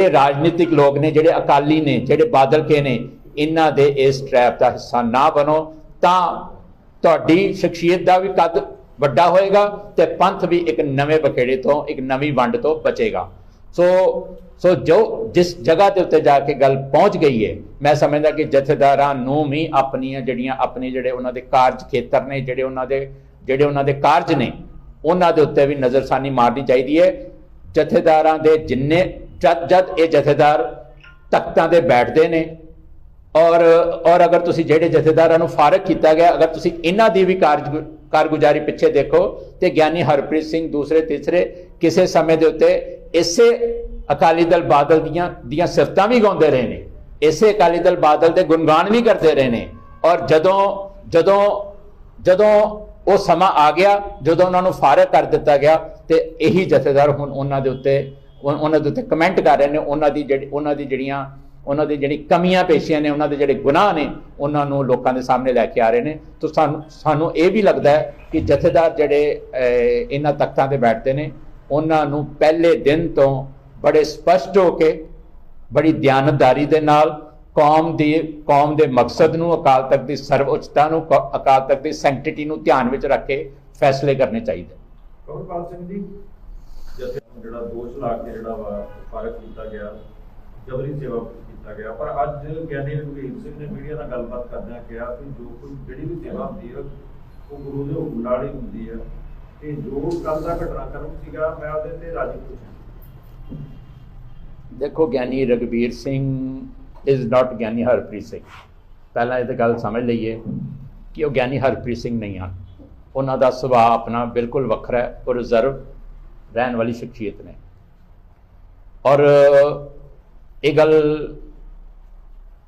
ਇਹ ਰਾਜਨੀਤਿਕ ਲੋਕ ਨੇ, ਜਿਹੜੇ ਅਕਾਲੀ ਨੇ, ਜਿਹੜੇ ਬਾਦਲ ਕੇ ਨੇ, ਇਹਨਾਂ ਦੇ ਇਸ ਟ੍ਰੈਪ ਦਾ ਹਿੱਸਾ ਨਾ ਬਣੋ। ਤਾਂ ਤੁਹਾਡੀ ਸ਼ਖਸੀਅਤ ਦਾ ਵੀ ਕੱਦ ਵੱਡਾ ਹੋਏਗਾ ਤੇ ਪੰਥ ਵੀ ਇੱਕ ਨਵੇਂ ਬਖੇੜੇ ਤੋਂ, ਇੱਕ ਨਵੀਂ ਵੰਡ ਤੋਂ ਬਚੇਗਾ। ਸੋ ਸੋ ਜੋ ਜਿਸ ਜਗ੍ਹਾ ਦੇ ਉੱਤੇ ਜਾ ਕੇ ਗੱਲ ਪਹੁੰਚ ਗਈ ਹੈ ਮੈਂ ਸਮਝਦਾ ਕਿ ਜਥੇਦਾਰਾਂ ਨੂੰ ਵੀ ਆਪਣੀਆਂ ਜਿਹੜੀਆਂ, ਆਪਣੇ ਜਿਹੜੇ ਉਹਨਾਂ ਦੇ ਕਾਰਜ ਖੇਤਰ ਨੇ, ਜਿਹੜੇ ਉਹਨਾਂ ਦੇ, ਜਿਹੜੇ ਉਹਨਾਂ ਦੇ ਕਾਰਜ ਨੇ, ਉਹਨਾਂ ਦੇ ਉੱਤੇ ਵੀ ਨਜ਼ਰਸਾਨੀ ਮਾਰਨੀ ਚਾਹੀਦੀ ਹੈ ਜਥੇਦਾਰਾਂ ਦੇ ਜਿੰਨੇ ਜਦ ਜਦ ਇਹ ਜਥੇਦਾਰ ਤਖਤਾਂ ਤੇ ਬੈਠਦੇ ਨੇ, ਔਰ ਔਰ ਅਗਰ ਤੁਸੀਂ ਜਿਹੜੇ ਜਥੇਦਾਰਾਂ ਨੂੰ ਫਾਰਗ ਕੀਤਾ ਗਿਆ, ਅਗਰ ਤੁਸੀਂ ਇਹਨਾਂ ਦੀ ਵੀ ਕਾਰਜ ਕਾਰਗੁਜ਼ਾਰੀ ਪਿੱਛੇ ਦੇਖੋ ਤੇ ਗਿਆਨੀ ਹਰਪ੍ਰੀਤ ਸਿੰਘ ਦੂਸਰੇ, ਤੀਸਰੇ ਕਿਸੇ ਸਮੇਂ ਦੇ ਉੱਤੇ ਇਸੇ ਅਕਾਲੀ ਦਲ ਬਾਦਲ ਦੀਆਂ ਦੀਆਂ ਸਿਫਤਾਂ ਵੀ ਗਾਉਂਦੇ ਰਹੇ ਨੇ, ਇਸੇ ਅਕਾਲੀ ਦਲ ਬਾਦਲ ਦੇ ਗੁਣਗਾਨ ਵੀ ਕਰਦੇ ਰਹੇ ਨੇ, ਔਰ ਜਦੋਂ ਜਦੋਂ ਜਦੋਂ ਉਹ ਸਮਾਂ ਆ ਗਿਆ, ਜਦੋਂ ਉਹਨਾਂ ਨੂੰ ਫਾਰਗ ਕਰ ਦਿੱਤਾ ਗਿਆ ਤੇ ਇਹੀ ਜਥੇਦਾਰ ਹੁਣ ਉਹਨਾਂ ਦੇ ਉੱਤੇ ਉਹਨਾਂ ਦੇ ਉੱਤੇ ਕਮੈਂਟ ਕਰ ਰਹੇ ਨੇ, ਉਹਨਾਂ ਦੀ ਜਿਹੜੀ ਉਹਨਾਂ ਦੀ ਜਿਹੜੀਆਂ ਉਹਨਾਂ ਦੀ ਜਿਹੜੀ ਕਮੀਆਂ ਪੇਸ਼ੀਆਂ ਨੇ, ਉਹਨਾਂ ਦੇ ਜਿਹੜੇ ਗੁਨਾਹ ਨੇ, ਉਹਨਾਂ ਨੂੰ ਲੋਕਾਂ ਦੇ ਸਾਹਮਣੇ ਲੈ ਕੇ ਆ ਰਹੇ ਨੇ। ਤਾਂ ਸਾਨੂੰ ਸਾਨੂੰ ਇਹ ਵੀ ਲੱਗਦਾ ਹੈ ਕਿ ਜਥੇਦਾਰ ਜਿਹੜੇ ਇਹਨਾਂ ਤਖਤਾਂ ਤੇ ਬੈਠਦੇ ਨੇ, ਉਹਨਾਂ ਨੂੰ ਪਹਿਲੇ ਦਿਨ ਤੋਂ ਬੜੇ ਸਪਸ਼ਟ ਹੋ ਕੇ, ਬੜੀ ਦਿਆਨਤਦਾਰੀ ਦੇ ਨਾਲ ਕੌਮ ਦੀ ਕੌਮ ਦੇ ਮਕਸਦ ਨੂੰ, ਅਕਾਲ ਤਖਤ ਦੀ ਸਰਵਉੱਚਤਾ ਨੂੰ, ਕ- ਅਕਾਲ ਤਖਤ ਦੀ ਸੈਂਕਟਿਟੀ ਨੂੰ ਧਿਆਨ ਵਿੱਚ ਰੱਖ ਕੇ ਫੈਸਲੇ ਕਰਨੇ ਚਾਹੀਦੇ। ਕਮਲਪਾਲ ਸਿੰਘ ਜੀ ਜਿਹੜਾ ਦੋਸ਼ ਲਾ ਕੇ ਜਿਹੜਾ ਵਾ ਫਾਰਗ ਕੀਤਾ ਗਿਆ, ਜਬਰੀ ਸੇਵਾ ਕੀਤਾ ਗਿਆ। ਪਰ ਅੱਜ ਗਿਆਨੀ ਰਘਵੀਰ ਸਿੰਘ ਨੇ ਮੀਡੀਆ ਨਾਲ ਗੱਲਬਾਤ ਕਰਦਿਆਂ ਕਿਹਾ ਕਿ ਜੋ ਕੋਈ ਜਿਹੜੀ ਵੀ ਸੇਵਾ ਹੁੰਦੀ ਹੈ ਉਹ ਗੁਰੂ ਦੇ ਹੁਕਮ ਨਾਲ ਹੀ ਹੁੰਦੀ ਹੈ ਤੇ ਜੋ ਕੱਲ ਦਾ ਘਟਨਾਕ੍ਰਮ ਸੀਗਾ, ਮੈਂ ਉਹਦੇ ਤੇ ਰਾਜੀ ਖੁਸ਼ ਦੇਖੋ, ਗਿਆਨੀ ਰਗਵੀਰ ਸਿੰਘ ਇਜ਼ ਨਾਟ ਗਿਆਨੀ ਹਰਪ੍ਰੀਤ ਸਿੰਘ। ਪਹਿਲਾਂ ਇਹ ਤਾਂ ਗੱਲ ਸਮਝ ਲਈਏ ਕਿ ਉਹ ਗਿਆਨੀ ਹਰਪ੍ਰੀਤ ਸਿੰਘ ਨਹੀਂ ਹਨ। ਉਹਨਾਂ ਦਾ ਸੁਭਾਅ ਆਪਣਾ ਬਿਲਕੁਲ ਵੱਖਰਾ ਹੈ, ਉਹ ਰਿਜ਼ਰਵ ਰਹਿਣ ਵਾਲੀ ਸ਼ਖਸੀਅਤ ਨੇ। ਔਰ, ਇਹ ਗੱਲ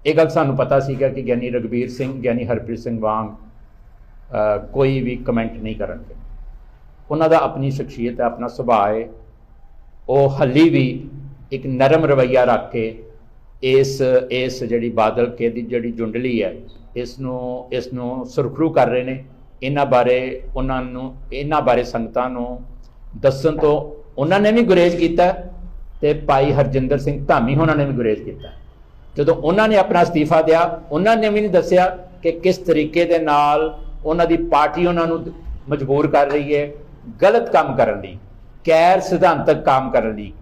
ਇਹ ਗੱਲ ਸਾਨੂੰ ਪਤਾ ਸੀਗਾ ਕਿ ਗਿਆਨੀ ਰਗਵੀਰ ਸਿੰਘ, ਗਿਆਨੀ ਹਰਪ੍ਰੀਤ ਸਿੰਘ ਵਾਂਗ ਕੋਈ ਵੀ ਕਮੈਂਟ ਨਹੀਂ ਕਰਨਗੇ। ਉਹਨਾਂ ਦਾ ਆਪਣੀ ਸ਼ਖਸੀਅਤ ਹੈ, ਆਪਣਾ ਸੁਭਾਅ ਹੈ। ਉਹ ਹੱਲੀ ਵੀ ਇੱਕ ਨਰਮ ਰਵੱਈਆ ਰੱਖ ਕੇ ਇਸ ਇਸ ਜਿਹੜੀ ਬਾਦਲ ਕੇ ਦੀ ਜਿਹੜੀ ਜੁੰਡਲੀ ਹੈ, ਇਸ ਨੂੰ ਇਸ ਨੂੰ ਸੁਰਖਰੂ ਕਰ ਰਹੇ ਨੇ। ਇਹਨਾਂ ਬਾਰੇ, ਉਹਨਾਂ ਨੂੰ, ਇਹਨਾਂ ਬਾਰੇ ਸੰਗਤਾਂ ਨੂੰ ਦੱਸਣ ਤੋਂ ਉਹਨਾਂ ਨੇ ਵੀ ਗੁਰੇਜ਼ ਕੀਤਾ ਤੇ ਭਾਈ ਹਰਜਿੰਦਰ ਸਿੰਘ ਧਾਮੀ ਉਹਨਾਂ ਨੇ ਵੀ ਗੁਰੇਜ਼ ਕੀਤਾ। ਜਦੋਂ ਉਹਨਾਂ ਨੇ ਆਪਣਾ ਅਸਤੀਫਾ ਦਿਆ, ਉਹਨਾਂ ਨੇ ਵੀ ਨਹੀਂ ਦੱਸਿਆ ਕਿ ਕਿਸ ਤਰੀਕੇ ਦੇ ਨਾਲ ਉਹਨਾਂ ਦੀ ਪਾਰਟੀ ਉਹਨਾਂ ਨੂੰ ਮਜਬੂਰ ਕਰ ਰਹੀ ਹੈ, ਗਲਤ ਕੰਮ ਕਰਨ ਲਈ, ਗੈਰ ਸਿਧਾਂਤਕ ਕੰਮ ਕਰਨ ਲਈ।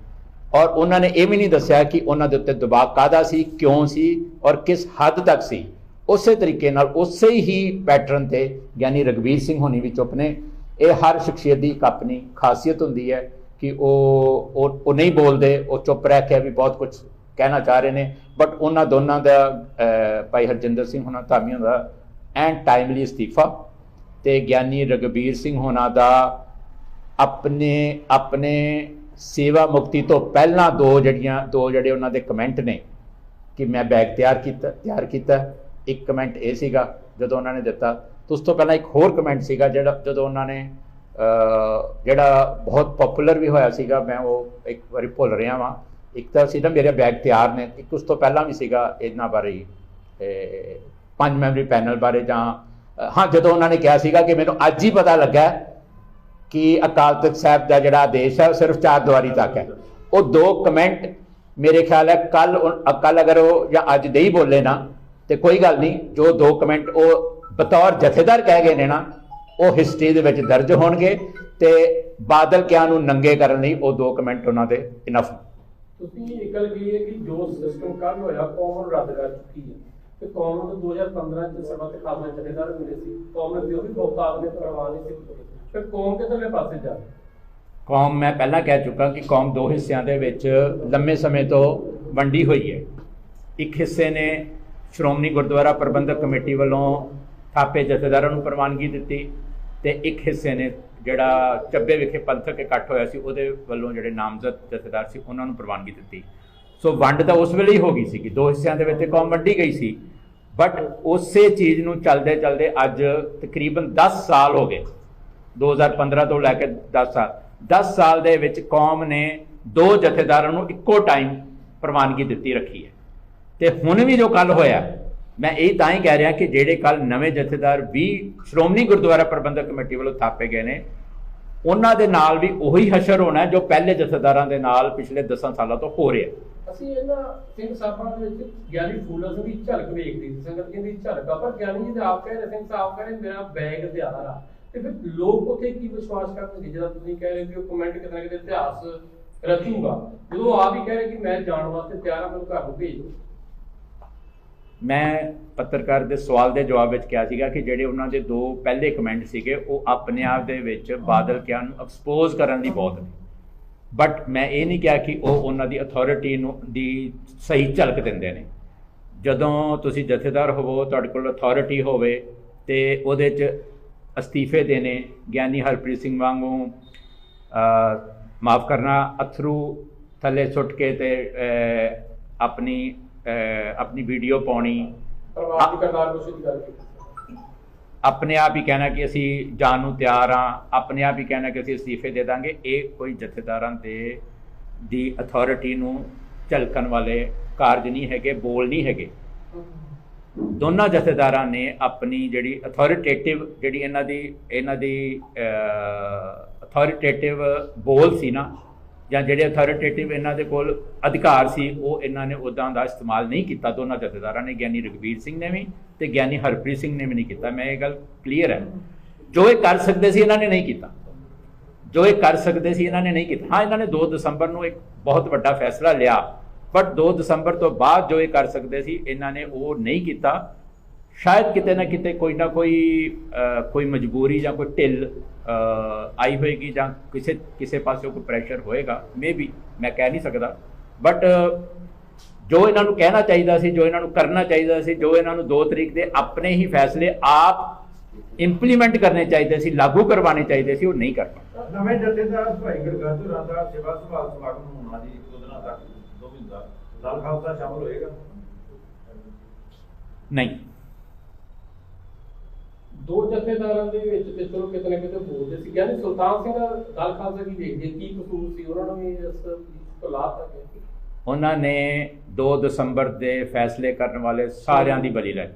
ਔਰ ਉਹਨਾਂ ਨੇ ਇਹ ਵੀ ਨਹੀਂ ਦੱਸਿਆ ਕਿ ਉਹਨਾਂ ਦੇ ਉੱਤੇ ਦਬਾਅ ਕਾਦਾ ਸੀ, ਕਿਉਂ ਸੀ ਔਰ ਕਿਸ ਹੱਦ ਤੱਕ ਸੀ। ਉਸੇ ਤਰੀਕੇ ਨਾਲ ਉਸੇ ਹੀ ਪੈਟਰਨ ਤੇ ਯਾਨੀ ਰਗਵੀਰ ਸਿੰਘ ਹੋਣੀ ਵੀ ਚੁੱਪ ਨੇ। ਇਹ ਹਰ ਸ਼ਖਸੀਅਤ ਦੀ ਇੱਕ ਆਪਣੀ ਖਾਸੀਅਤ ਹੁੰਦੀ ਹੈ ਕਿ ਉਹ ਉਹ ਉਹ ਨਹੀਂ ਬੋਲਦੇ, ਉਹ ਚੁੱਪ ਰਹਿ ਕੇ ਵੀ ਬਹੁਤ ਕੁਝ ਕਹਿਣਾ ਚਾਹ ਰਹੇ ਨੇ। ਬਟ ਉਹਨਾਂ ਦੋਨਾਂ ਦਾ ਭਾਈ ਹਰਜਿੰਦਰ ਸਿੰਘ ਹੋਣਾ ਧਾਮੀਆਂ ਦਾ ਐਂਡ ਟਾਈਮਲੀ ਅਸਤੀਫਾ ਤੇ ਗਿਆਨੀ ਰਗਵੀਰ ਸਿੰਘ ਹੋਣਾ ਦਾ ਆਪਣੇ ਆਪਣੇ ਸੇਵਾ ਮੁਕਤੀ ਤੋਂ ਪਹਿਲਾਂ ਦੋ ਜਿਹੜੀਆਂ, ਦੋ ਜਿਹੜੇ ਉਹਨਾਂ ਦੇ ਕਮੈਂਟ ਨੇ ਕਿ ਮੈਂ ਬੈਗ ਤਿਆਰ ਕੀਤਾ ਤਿਆਰ ਕੀਤਾ। ਇੱਕ ਕਮੈਂਟ ਇਹ ਸੀਗਾ, ਜਦੋਂ ਉਹਨਾਂ ਨੇ ਦਿੱਤਾ ਤੇ ਉਸ ਤੋਂ ਪਹਿਲਾਂ ਇੱਕ ਹੋਰ ਕਮੈਂਟ ਸੀਗਾ ਜਿਹੜਾ ਜਦੋਂ ਉਹਨਾਂ ਨੇ ਜਿਹੜਾ ਬਹੁਤ ਪਪੂਲਰ ਵੀ ਹੋਇਆ ਸੀਗਾ ਮੈਂ ਉਹ ਇੱਕ ਵਾਰੀ ਭੁੱਲ ਰਿਹਾ ਵਾਂ। ਇੱਕ ਤਾਂ ਸੀ ਨਾ ਮੇਰੇ ਬੈਗ ਤਿਆਰ ਨੇ ਇੱਕ ਉਸ ਤੋਂ ਪਹਿਲਾਂ ਵੀ ਸੀਗਾ ਇਹਨਾਂ ਬਾਰੇ ਹੀ, ਪੰਜ ਮੈਂਬਰੀ ਪੈਨਲ ਬਾਰੇ ਜਾਂ ਹਾਂ ਜਦੋਂ ਉਹਨਾਂ ਨੇ ਕਿਹਾ ਸੀਗਾ ਕਿ ਮੈਨੂੰ ਅੱਜ ਹੀ ਪਤਾ ਲੱਗਾ ਕਿ ਅਕਾਲ ਤਖਤ ਸਾਹਿਬ ਦਾ ਜਿਹੜਾ ਆਦੇਸ਼ ਹੈ ਉਹ ਸਿਰਫ ਚਾਰ ਦੁਆਰੀ ਤੱਕ ਹੈ। ਉਹ ਦੋ ਕਮੈਂਟ ਮੇਰੇ ਖਿਆਲ ਹੈ ਕੱਲ ਕੱਲ ਅਗਰ ਉਹ ਜਾਂ ਅੱਜ ਦੇ ਹੀ ਬੋਲੇ ਨਾ ਤੇ ਕੋਈ ਗੱਲ ਨਹੀਂ ਜੋ ਦੋ ਕਮੈਂਟ ਉਹ ਬਤੌਰ ਜਥੇਦਾਰ ਕਹਿ ਗਏ ਨੇ ਨਾ ਉਹ ਹਿਸਟਰੀ ਦੇ ਵਿੱਚ ਦਰਜ ਹੋਣਗੇ ਤੇ ਬਾਦਲ ਕਿਆਂ ਨੂੰ ਨੰਗੇ ਕਰਨ ਲਈ ਉਹ ਦੋ ਕਮੈਂਟ ਉਹਨਾਂ ਦੇ ਇਨਫ ਤੁਸੀਂ ਇਹ ਗੱਲ ਕਹੀ ਹੈ ਕਿ ਜੋ ਸਿਸਟਮ ਕੱਲ ਹੋਇਆ ਕੌਮ ਨੂੰ ਰੱਦ ਕਰ ਚੁੱਕੀ ਹੈ ਤੇ ਕੌਮ ਨੂੰ 2015 ਚ ਸਭਾ ਤੇ ਖਾਲਸਾ ਜਥੇਦਾਰ ਮਿਲੇ ਸੀ ਕੌਮ ਨੇ ਵੀ ਬਹੁਤਾਤ ਨੇ ਪਰਵਾਹ ਨਹੀਂ ਸੀ ਕੀਤੀ। ਫਿਰ ਕੌਮ ਕਿਧਰਲੇ ਪਾਸੇ ਜਾ ਰਹੀ? ਕੌਮ ਮੈਂ ਪਹਿਲਾਂ ਕਹਿ ਚੁੱਕਾ ਕਿ ਕੌਮ ਦੋ ਹਿੱਸਿਆਂ ਦੇ ਵਿੱਚ ਲੰਮੇ ਸਮੇਂ ਤੋਂ ਵੰਡੀ ਹੋਈ ਹੈ ਇੱਕ ਹਿੱਸੇ ਨੇ ਸ਼੍ਰੋਮਣੀ ਗੁਰਦੁਆਰਾ ਪ੍ਰਬੰਧਕ ਕਮੇਟੀ ਵੱਲੋਂ ਥਾਪੇ ਜਥੇਦਾਰਾਂ ਨੂੰ ਪ੍ਰਵਾਨਗੀ ਦਿੱਤੀ ਤੇ ਇੱਕ ਹਿੱਸੇ ਨੇ ਜਿਹੜਾ ਚੱਬੇ ਵਿਖੇ ਪੰਥਕ ਇਕੱਠ ਹੋਇਆ ਸੀ, ਉਹਦੇ ਵੱਲੋਂ ਜਿਹੜੇ ਨਾਮਜ਼ਦ ਜਥੇਦਾਰ ਸੀ, ਉਹਨਾਂ ਨੂੰ ਪ੍ਰਵਾਨਗੀ ਦਿੱਤੀ। ਸੋ ਵੰਡ ਤਾਂ ਉਸ ਵੇਲੇ ਹੀ ਹੋ ਗਈ ਸੀ ਕਿ ਦੋ ਹਿੱਸਿਆਂ ਦੇ ਵਿੱਚ ਤੇ ਕੌਮ ਵੰਡੀ ਗਈ ਸੀ। ਬਟ ਉਸੇ ਚੀਜ਼ ਨੂੰ ਚੱਲਦੇ ਚੱਲਦੇ ਅੱਜ ਤਕਰੀਬਨ 10 ਸਾਲ ਹੋ ਗਏ। 2015 ਤੋਂ ਲੈ ਕੇ 10 ਸਾਲ। 10 ਸਾਲ ਦੇ ਵਿੱਚ ਕੌਮ ਨੇ ਦੋ ਜਥੇਦਾਰਾਂ ਨੂੰ ਇੱਕੋ ਟਾਈਮ ਪ੍ਰਵਾਨਗੀ ਦਿੱਤੀ ਰੱਖੀ ਹੈ। ਤੇ ਹੁਣ ਵੀ ਜੋ ਕੱਲ ਹੋਇਆ ਮੈਂ ਇਹ ਤਾਂ ਹੀ ਕਹਿ ਰਿਹਾ ਕਿ ਜਿਹੜੇ ਕੱਲ ਨਵੇਂ ਜਥੇਦਾਰ ਵੀ ਸ਼੍ਰੋਮਣੀ ਗੁਰਦੁਆਰਾ ਪ੍ਰਬੰਧਕ ਕਮੇਟੀ ਵੱਲੋਂ ਥਾਪੇ ਗਏ ਨੇ, ਉਹਨਾਂ ਦੇ ਨਾਲ ਵੀ ਉਹੀ ਹਸ਼ਰ ਹੋਣਾ ਜੋ ਪਹਿਲੇ ਜਥੇਦਾਰਾਂ ਦੇ ਨਾਲ ਪਿਛਲੇ 10 ਸਾਲਾਂ ਤੋਂ ਹੋ ਰਿਹਾ। ਅਸੀਂ ਇਹਨਾਂ ਸਿੰਘ ਸਾਹਿਬਾਂ ਦੇ ਵਿੱਚ ਗਿਆਨੀ ਫੂਲਾ ਸਿੰਘ ਦੀ ਝਲਕ ਵੇਖਦੀ ਸੀ, ਸੰਗਤ ਕਹਿੰਦੀ ਝਲਕ ਪਰ ਗਿਆਨੀ ਜੀ ਦੇ ਆਪ ਕਹਿ ਸਿੰਘ ਸਾਹਿਬ ਕਹਿ ਮੇਰਾ ਬੈਗ ਹਥਿਆਰ ਆ। ਤੇ ਫਿਰ ਲੋਕ ਉੱਥੇ ਕੀ ਵਿਸ਼ਵਾਸ ਕਰਨਗੇ ਜਦੋਂ ਤੁਸੀਂ ਕਹਿ ਰਹੇ ਹੋ ਕਮੈਂਟ ਕਿਤੇ ਕਿਤੇ ਇਤਿਹਾਸ ਰਚੂਗਾ। ਜਦੋਂ ਆਪ ਹੀ ਕਹਿ ਰਹੇ ਕਿ ਮੈਂ ਜਾਣ ਵਾਸਤੇ ਤਿਆਰ ਹਾਂ ਮੈਨੂੰ ਘਰ ਨੂੰ ਭੇਜ। ਮੈਂ ਪੱਤਰਕਾਰ ਦੇ ਸਵਾਲ ਦੇ ਜਵਾਬ ਵਿੱਚ ਕਿਹਾ ਸੀਗਾ ਕਿ ਜਿਹੜੇ ਉਹਨਾਂ ਦੇ ਦੋ ਪਹਿਲੇ ਕਮੈਂਟ ਸੀਗੇ ਉਹ ਆਪਣੇ ਆਪ ਦੇ ਵਿੱਚ ਬਾਦਲ ਕਿਆਂ ਨੂੰ ਐਕਸਪੋਜ਼ ਕਰਨ ਲਈ ਬਹੁਤ ਨੇ। ਬਟ ਮੈਂ ਇਹ ਨਹੀਂ ਕਿਹਾ ਕਿ ਉਹ ਉਹਨਾਂ ਦੀ ਅਥਾਰਟੀ ਨੂੰ ਦੀ ਸਹੀ ਝਲਕ ਦਿੰਦੇ ਨੇ। ਜਦੋਂ ਤੁਸੀਂ ਜਥੇਦਾਰ ਹੋਵੋ ਤੁਹਾਡੇ ਕੋਲ ਅਥਾਰਟੀ ਹੋਵੇ ਤੇ ਉਹਦੇ 'ਚ ਅਸਤੀਫੇ ਦੇਣੇ ਗਿਆਨੀ ਹਰਪ੍ਰੀਤ ਸਿੰਘ ਵਾਂਗੂ ਮਾਫ ਕਰਨਾ ਅਥਰੂ ਥੱਲੇ ਸੁੱਟ ਕੇ ਤੇ ਆਪਣੀ ਆਪਣੀ ਵੀਡੀਓ ਪਾਉਣੀ। ਦੀ ਕਰਤਾਰ ਕੋਸ਼ਿਸ਼ ਆਪਣੇ ਆਪ ਹੀ ਕਹਿਣਾ ਕਿ ਅਸੀਂ ਜਾਣ ਨੂੰ ਤਿਆਰ ਹਾਂ। ਆਪਣੇ ਆਪ ਹੀ ਕਹਿਣਾ ਕਿ ਅਸੀਂ ਅਸਤੀਫੇ ਦੇ ਦਾਂਗੇ। ਇਹ ਕੋਈ ਜਥੇਦਾਰਾਂ ਦੇ ਦੀ ਅਥਾਰਟੀ ਨੂੰ ਝਲਕਣ ਵਾਲੇ ਕਾਰਜ ਨਹੀਂ ਹੈਗੇ ਬੋਲ ਨਹੀਂ ਹੈਗੇ। ਦੋਨਾਂ ਜਥੇਦਾਰਾਂ ਨੇ ਆਪਣੀ ਜਿਹੜੀ ਅਥਾਰਟੇਟਿਵ ਜਿਹੜੀ ਇਹਨਾਂ ਦੀ ਇਹਨਾਂ ਦੀ ਅਥਾਰਟੇਟਿਵ ਬੋਲ ਸੀ ਨਾ ਜਾਂ ਜਿਹੜੇ ਅਥਾਰਟੇਟਿਵ ਇਹਨਾਂ ਦੇ ਕੋਲ ਅਧਿਕਾਰ ਸੀ, ਉਹ ਇਹਨਾਂ ਨੇ ਉਦਾਂ ਦਾ ਇਸਤੇਮਾਲ ਨਹੀਂ ਕੀਤਾ ਦੋਨਾਂ ਜਥੇਦਾਰਾਂ ਨੇ, ਗਿਆਨੀ ਰਗਵੀਰ ਸਿੰਘ ਨੇ ਵੀ ਤੇ ਗਿਆਨੀ ਹਰਪ੍ਰੀਤ ਸਿੰਘ ਨੇ ਵੀ ਨਹੀਂ ਕੀਤਾ। ਮੈਂ ਇਹ ਗੱਲ ਕਲੀਅਰ ਹੈ। ਜੋ ਇਹ ਕਰ ਸਕਦੇ ਸੀ, ਇਹਨਾਂ ਨੇ ਨਹੀਂ ਕੀਤਾ। ਜੋ ਇਹ ਕਰ ਸਕਦੇ ਸੀ, ਇਹਨਾਂ ਨੇ ਨਹੀਂ ਕੀਤਾ। ਹਾਂ, ਇਹਨਾਂ ਨੇ 2 ਦਸੰਬਰ ਨੂੰ ਇੱਕ ਬਹੁਤ ਵੱਡਾ ਫੈਸਲਾ ਲਿਆ ਬਟ 2 ਦਸੰਬਰ ਤੋਂ ਬਾਅਦ ਜੋ ਇਹ ਕਰ ਸਕਦੇ ਸੀ, ਇਹਨਾਂ ਨੇ ਉਹ ਨਹੀਂ ਕੀਤਾ। ਸ਼ਾਇਦ ਕਿਤੇ ਨਾ ਕਿਤੇ ਕੋਈ ਨਾ ਕੋਈ ਕੋਈ ਮਜਬੂਰੀ ਜਾਂ ਕੋਈ ਢਿੱਲ ਆਈ ਹੋਏਗੀ ਜਾਂ ਕਿਸੇ ਕਿਸੇ ਪਾਸੇ ਕੋਈ ਪ੍ਰੈਸ਼ਰ ਹੋਏਗਾ ਮੇਬੀ ਮੈਂ ਕਹਿ ਨਹੀਂ ਸਕਦਾ। ਬਟ ਜੋ ਇਹਨਾਂ ਨੂੰ ਕਹਿਣਾ ਚਾਹੀਦਾ ਸੀ ਜੋ ਇਹਨਾਂ ਨੂੰ ਕਰਨਾ ਚਾਹੀਦਾ ਸੀ ਜੋ ਇਹਨਾਂ ਨੂੰ 2 ਤਰੀਕ ਦੇ ਆਪਣੇ ਹੀ ਫੈਸਲੇ ਆਪ ਇੰਪਲੀਮੈਂਟ ਕਰਨੇ ਚਾਹੀਦੇ ਸੀ ਲਾਗੂ ਕਰਵਾਉਣੇ ਚਾਹੀਦੇ ਸੀ ਉਹ ਨਹੀਂ ਕਰ ਪਾਏ। ਨਵੇਂ ਜਥੇਦਾਰ ਭਾਈ ਗੁਰਗਾਜੂਰਾਂ ਦਾ ਸੇਵਾ ਸੰਭਾਲ ਸਮਾਗਮ ਹੋਣਾ ਜੀ ਦੋ ਦਿਨਾਂ ਤੱਕ ਦੋ ਮਹੀਨਾ ਦਲ ਖਾਲਸਾ ਸ਼ਾਮਲ ਹੋਏਗਾ? ਨਹੀਂ। ਦੋ ਜਥੇਦਾਰਾਂ ਦੇ ਵਿੱਚ ਤੇ ਚਲੋ ਕਿਤੇ ਨਾ ਕਿਤੇ ਬੋਲਦੇ ਸੀ। ਗਿਆਨੀ ਸੁਲਤਾਨ ਸਿੰਘ ਦਲ ਖਾਲਸਾ ਕੀ ਦੇਖਦੇ? ਕੀ ਕਸੂਰ ਸੀ? ਉਹਨਾਂ ਨੂੰ ਇਸ ਲਾਭ ਤੱਕ ਉਹਨਾਂ ਨੇ 2 ਦਸੰਬਰ ਦੇ ਫੈਸਲੇ ਕਰਨ ਵਾਲੇ ਸਾਰਿਆਂ ਦੀ ਬਲੀ ਲਈ।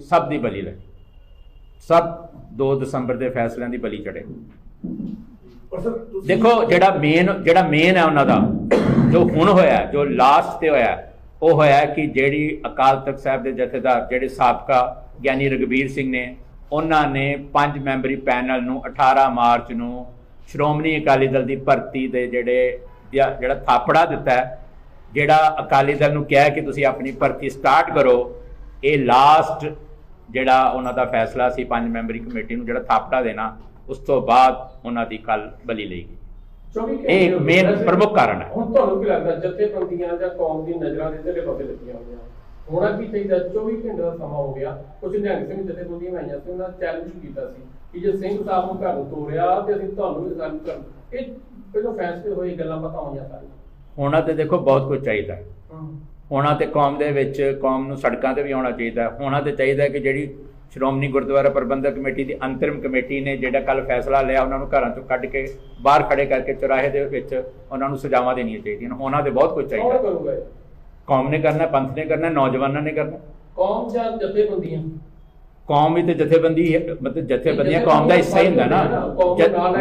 ਸਭ ਦੀ ਬਲੀ ਲਈ। ਸਭ 2 ਦਸੰਬਰ ਦੇ ਫੈਸਲਿਆਂ ਦੀ ਬਲੀ ਚੜੇ ਦੇਖੋ ਜਿਹੜਾ ਮੇਨ ਜਿਹੜਾ ਮੇਨ ਹੈ ਉਹਨਾਂ ਦਾ ਜੋ ਹੁਣ ਹੋਇਆ ਜੋ ਲਾਸਟ ਤੇ ਹੋਇਆ ਉਹ ਹੋਇਆ ਕਿ ਜਿਹੜੀ ਅਕਾਲ ਤਖਤ ਸਾਹਿਬ ਦੇ ਜਥੇਦਾਰ ਜਿਹੜੇ ਸਾਬਕਾ ਗਿਆਨੀ ਰਗਵੀਰ ਸਿੰਘ ਨੇ ਉਹਨਾਂ ਨੇ ਪੰਜ ਮੈਂਬਰੀ ਪੈਨਲ ਨੂੰ 18 ਮਾਰਚ ਨੂੰ ਸ਼੍ਰੋਮਣੀ ਅਕਾਲੀ ਦਲ ਦੀ ਭਰਤੀ ਦੇ ਜਿਹੜੇ ਜਿਹੜਾ ਥਾਪੜਾ ਦਿੱਤਾ ਹੈ ਜਿਹੜਾ ਅਕਾਲੀ ਦਲ ਨੂੰ ਕਿਹਾ ਕਿ ਤੁਸੀਂ ਆਪਣੀ ਭਰਤੀ ਸਟਾਰਟ ਕਰੋ ਇਹ ਲਾਸਟ ਜਿਹੜਾ ਉਹਨਾਂ ਦਾ ਫੈਸਲਾ ਸੀ ਪੰਜ ਮੈਂਬਰੀ ਕਮੇਟੀ ਨੂੰ ਜਿਹੜਾ ਥਾਪੜਾ ਦੇਣਾ ਉਸ ਤੋਂ ਬਾਅਦ ਉਹਨਾਂ ਦੀ ਕੱਲ ਬਲੀ ਲਈ ਗਈ। 24 ਇਹ ਇੱਕ ਵੈਸੇ ਪ੍ਰਮੁੱਖ ਕਾਰਨ ਹੈ। ਹੁਣ ਤੁਹਾਨੂੰ ਕੀ ਲੱਗਦਾ ਜਥੇਬੰਦੀਆਂ ਜਾਂ ਕੌਮ ਦੀ ਨਜ਼ਰਾਂ ਦੇ ਜਿਹੜੇ ਪਾਸੇ ਲੱਗੀਆਂ ਹੋਈਆਂ? ਹੋਣਾ ਕੀ ਚਾਹੀਦਾ 24 ਘੰਟੇ ਦਾ ਸਮਾਂ ਹੋ ਗਿਆ ਕੁਝ ਨਿਹੰਗ ਸਿੰਘ ਜਥੇਬੰਦੀਆਂ ਆਈਆਂ ਸੀ ਉਹਨਾਂ ਚੈਲੰਜ ਕੀਤਾ ਸੀ ਕਿ ਜੇ ਸਿੰਘ ਸਾਹਿਬ ਨੂੰ ਘਰ ਨੂੰ ਤੋਰਿਆ ਤੇ ਅਸੀਂ ਤੁਹਾਨੂੰ ਵੀ ਰਿਜ਼ਾਈਨ ਕਰ ਇਹ ਪਹਿਲਾਂ ਫੈਸਲੇ ਹੋਏ ਗੱਲਾਂ ਪਤਾ ਹੋਈਆਂ ਸਾਰੀਆਂ। ਹੋਣਾ ਤੇ ਦੇਖੋ ਬਹੁਤ ਕੁਝ ਚਾਹੀਦਾ ਹੈ। ਹੋਣਾ ਤੇ ਕੌਮ ਦੇ ਵਿੱਚ ਕੌਮ ਨੂੰ ਸੜਕਾਂ ਤੇ ਵੀ ਆਉਣਾ ਚਾਹੀਦਾ ਹੈ। ਹੋਣਾ ਤੇ ਚਾਹੀਦਾ ਹੈ ਕਿ ਜਿਹੜੀ ਸ਼੍ਰੋਮਣੀ ਗੁਰਦੁਆਰਾ ਪ੍ਰਬੰਧਕ ਕਮੇਟੀ ਦੀ ਅੰਤਰਿਮ ਕਮੇਟੀ ਨੇ ਜਿਹੜਾ ਕੱਲ ਫੈਸਲਾ ਲਿਆ ਉਹਨਾਂ ਨੂੰ ਘਰਾਂ ਚੋਂ ਕੱਢ ਕੇ ਬਾਹਰ ਖੜੇ ਕਰਕੇ ਚੁਰਾਹੇ ਦੇ ਵਿੱਚ ਉਹਨਾਂ ਨੂੰ ਸਜ਼ਾਵਾਂ ਦੇਣੀਆਂ ਚਾਹੀਦੀਆਂ ਹੋਣਾ ਤੇ ਬਹੁਤ ਕੁਝ ਚਾਹੀਦਾ? ਕੌਮ ਨੇ ਕਰਨਾ ਪੰਥ ਨੇ ਕਰਨਾ ਨੌਜਵਾਨਾਂ ਨੇ ਕਰਨਾ। ਕੌਮ ਜਾਂ ਜਥੇਬੰਦੀਆਂ? ਕੌਮ ਵੀ ਤੇ ਜਥੇਬੰਦੀ ਮਤਲਬ ਜਥੇਬੰਦੀਆਂ ਕੌਮ ਦਾ ਹਿੱਸਾ ਹੀ ਹੁੰਦਾ ਨਾ।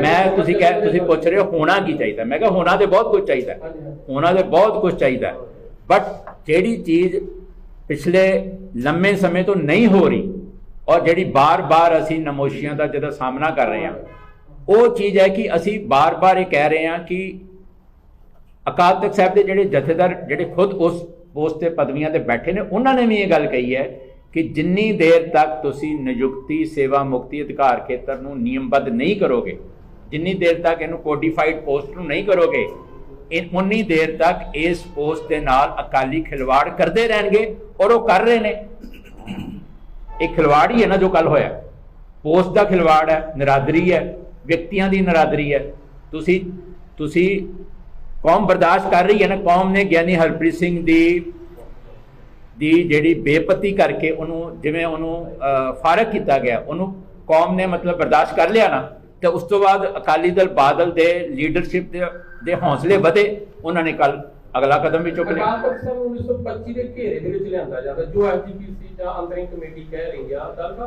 ਮੈਂ ਤੁਸੀਂ ਕਹਿ ਤੁਸੀਂ ਪੁੱਛ ਰਹੇ ਹੋ ਹੋਣਾ ਕੀ ਚਾਹੀਦਾ? ਮੈਂ ਕਿਹਾ ਹੋਣਾ ਤੇ ਬਹੁਤ ਕੁਝ ਚਾਹੀਦਾ। ਹੈ। ਹਾਂਜੀ ਹਾਂਜੀ। ਉਹਨਾਂ ਦੇ ਬਹੁਤ ਕੁਝ ਚਾਹੀਦਾ। ਬਟ ਜਿਹੜੀ ਚੀਜ਼ ਪਿਛਲੇ ਲੰਮੇ ਸਮੇਂ ਤੋਂ ਨਹੀਂ ਹੋ ਰਹੀ ਔਰ ਜਿਹੜੀ ਬਾਰ-ਬਾਰ ਅਸੀਂ ਨਮੋਸ਼ੀਆਂ ਦਾ ਜਿਹਦਾ ਸਾਹਮਣਾ ਕਰ ਰਹੇ ਹਾਂ ਉਹ ਚੀਜ਼ ਹੈ ਕਿ ਅਸੀਂ ਬਾਰ-ਬਾਰ ਇਹ ਕਹਿ ਰਹੇ ਹਾਂ ਕਿ ਅਕਾਲ ਤਖਤ ਸਾਹਿਬ ਦੇ ਜਿਹੜੇ ਜਥੇਦਾਰ ਜਿਹੜੇ ਖੁਦ ਉਸ ਪੋਸਟ ਤੇ ਪਦਵੀਆਂ ਤੇ ਬੈਠੇ ਨੇ, ਉਹਨਾਂ ਨੇ ਵੀ ਇਹ ਗੱਲ ਕਹੀ ਹੈ ਕਿ ਜਿੰਨੀ ਦੇਰ ਤੱਕ ਤੁਸੀਂ ਨਿਯੁਕਤੀ, ਸੇਵਾ ਮੁਕਤੀ ਅਧਿਕਾਰ ਖੇਤਰ ਨੂੰ ਨਿਯਮਬੱਧ ਨਹੀਂ ਕਰੋਗੇ, ਜਿੰਨੀ ਦੇਰ ਤੱਕ ਇਹਨੂੰ ਕੋਡੀਫਾਈਡ ਪੋਸਟ ਨੂੰ ਨਹੀਂ ਕਰੋਗੇ, ਇਹ ਉਨੀ ਦੇਰ ਤੱਕ ਇਸ ਪੋਸਟ ਦੇ ਨਾਲ ਅਕਾਲੀ ਖਿਲਵਾੜ ਕਰਦੇ ਰਹਿਣਗੇ ਔਰ ਉਹ ਕਰ ਰਹੇ ਨੇ। ਇਹ ਖਿਲਵਾੜ ਹੀ ਹੈ ਨਾ ਜੋ ਕੱਲ ਹੋਇਆ। ਪੋਸਟ ਦਾ ਖਿਲਵਾੜ ਹੈ, ਨਰਾਦਰੀ ਹੈ, ਵਿਅਕਤੀਆਂ ਦੀ ਨਰਾਦਰੀ ਹੈ। ਤੁਸੀਂ ਤੁਸੀਂ ਕੌਮ ਬਰਦਾਸ਼ਤ ਕਰ ਰਹੀ ਹੈ ਨਾ ਕੌਮ ਨੇ ਗਿਆਨੀ ਹਰਪ੍ਰੀਤ ਸਿੰਘ ਦੀ ਦੀ ਜਿਹੜੀ ਬੇਪਤੀ ਕਰਕੇ ਉਹਨੂੰ ਜਿਵੇਂ ਉਹਨੂੰ ਅਹ, ਫਾਰਗ ਕੀਤਾ ਗਿਆ ਉਹਨੂੰ ਕੌਮ ਨੇ ਮਤਲਬ ਬਰਦਾਸ਼ਤ ਕਰ ਲਿਆ ਨਾ ਤੇ ਉਸ ਤੋਂ ਬਾਅਦ ਅਕਾਲੀ ਦਲ ਬਾਦਲ ਦੇ ਲੀਡਰਸ਼ਿਪ ਦੇ ਦੇ ਹੌਸਲੇ ਵਧੇ ਉਹਨਾਂ ਨੇ ਕੱਲ ਅਗਲਾ ਕਦਮ ਵੀ ਚੁੱਕ ਲਿਆ। ਅਕਾਲ 1925 ਦੇ ਘੇਰੇ ਦੇ ਵਿੱਚ ਲਿਆਂਦਾ ਜਾਂਦਾ ਜੋ ਐਫਜੀਪੀਸੀ ਜਾਂ ਅੰਤਰਿੰਗ ਕਮੇਟੀ ਕਹਿ ਰਹੀ ਆ ਦਲ ਦਾ